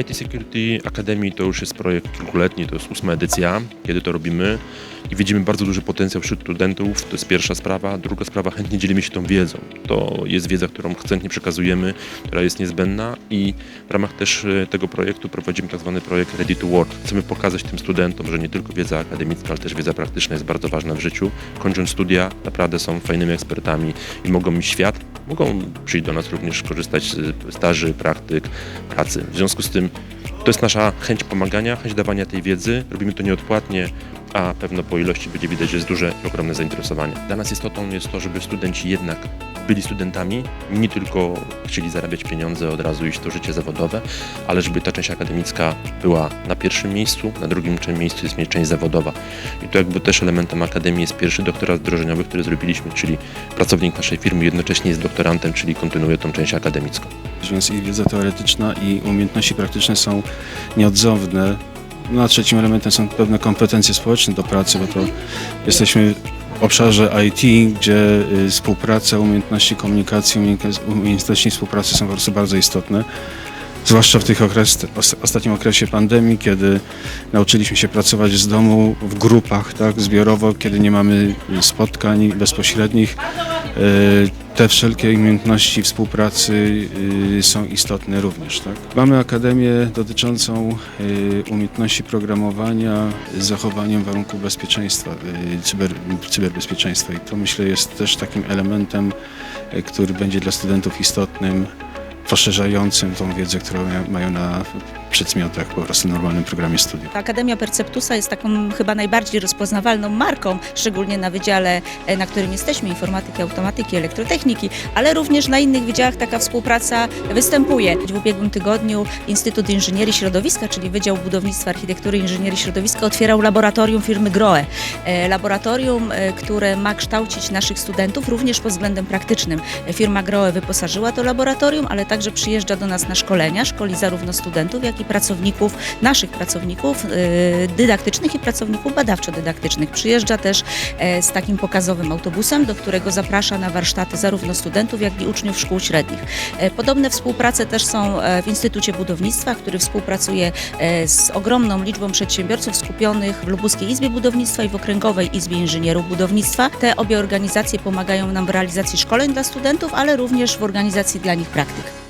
IT Security Academy to już jest projekt kilkuletni, to jest ósma edycja, kiedy to robimy i widzimy bardzo duży potencjał wśród studentów. To jest pierwsza sprawa. Druga sprawa, chętnie dzielimy się tą wiedzą. To jest wiedza, którą chętnie przekazujemy, która jest niezbędna i w ramach też e, tego projektu prowadzimy tak zwany projekt Ready to Work. Chcemy pokazać tym studentom, że nie tylko wiedza akademicka, ale też wiedza praktyczna jest bardzo ważna w życiu. Kończąc studia, naprawdę są fajnymi ekspertami i mogą mieć świat, mogą przyjść do nas również korzystać z staży, praktyk, pracy. W związku z tym to jest nasza chęć pomagania, chęć dawania tej wiedzy. Robimy to nieodpłatnie, a pewno po ilości będzie widać, że jest duże i ogromne zainteresowanie. Dla nas istotą jest to, żeby studenci jednak byli studentami, nie tylko chcieli zarabiać pieniądze, od razu iść to życie zawodowe, ale żeby ta część akademicka była na pierwszym miejscu, na drugim miejscu jest część zawodowa. I to jakby też elementem akademii jest pierwszy doktorat wdrożeniowy, który zrobiliśmy, czyli pracownik naszej firmy jednocześnie jest doktorantem, czyli kontynuuje tą część akademicką. Więc i wiedza teoretyczna i umiejętności praktyczne są nieodzowne. No a trzecim elementem są pewne kompetencje społeczne do pracy, bo to jesteśmy w obszarze IT, gdzie y, współpraca, umiejętności komunikacji, umiejętności- współpracy są po prostu bardzo istotne. Zwłaszcza w tych okres, os- ostatnim okresie pandemii, kiedy nauczyliśmy się pracować z domu w grupach, tak, zbiorowo, kiedy nie mamy spotkań bezpośrednich. Y, Te wszelkie umiejętności współpracy y, są istotne również. Tak? Mamy akademię dotyczącą y, umiejętności programowania z zachowaniem warunków bezpieczeństwa, y, cyber, cyberbezpieczeństwa i to myślę jest też takim elementem, który będzie dla studentów istotnym, poszerzającym tą wiedzę, którą mają na przedmiotach po prostu normalnym programie studiów. Akademia Perceptusa jest taką chyba najbardziej rozpoznawalną marką, szczególnie na wydziale, e, na którym jesteśmy, informatyki, automatyki, elektrotechniki, ale również na innych wydziałach taka współpraca występuje. W ubiegłym tygodniu Instytut Inżynierii Środowiska, czyli Wydział Budownictwa, Architektury i Inżynierii Środowiska otwierał laboratorium firmy Groe. E, Laboratorium, e, które ma kształcić naszych studentów również pod względem praktycznym. Firma Groe wyposażyła to laboratorium, ale także przyjeżdża do nas na szkolenia, szkoli zarówno studentów, jak i pracowników, naszych pracowników e, dydaktycznych i pracowników badawczo-dydaktycznych. Przyjeżdża też e, z takim pokazowym autobusem, do którego zaprasza na warsztaty zarówno studentów, jak i uczniów szkół średnich. E, Podobne współprace też są e, w Instytucie Budownictwa, który współpracuje z ogromną liczbą przedsiębiorców skupionych w Lubuskiej Izbie Budownictwa i w Okręgowej Izbie Inżynierów Budownictwa. Te obie organizacje pomagają nam w realizacji szkoleń dla studentów, ale również w organizacji dla nich praktyk.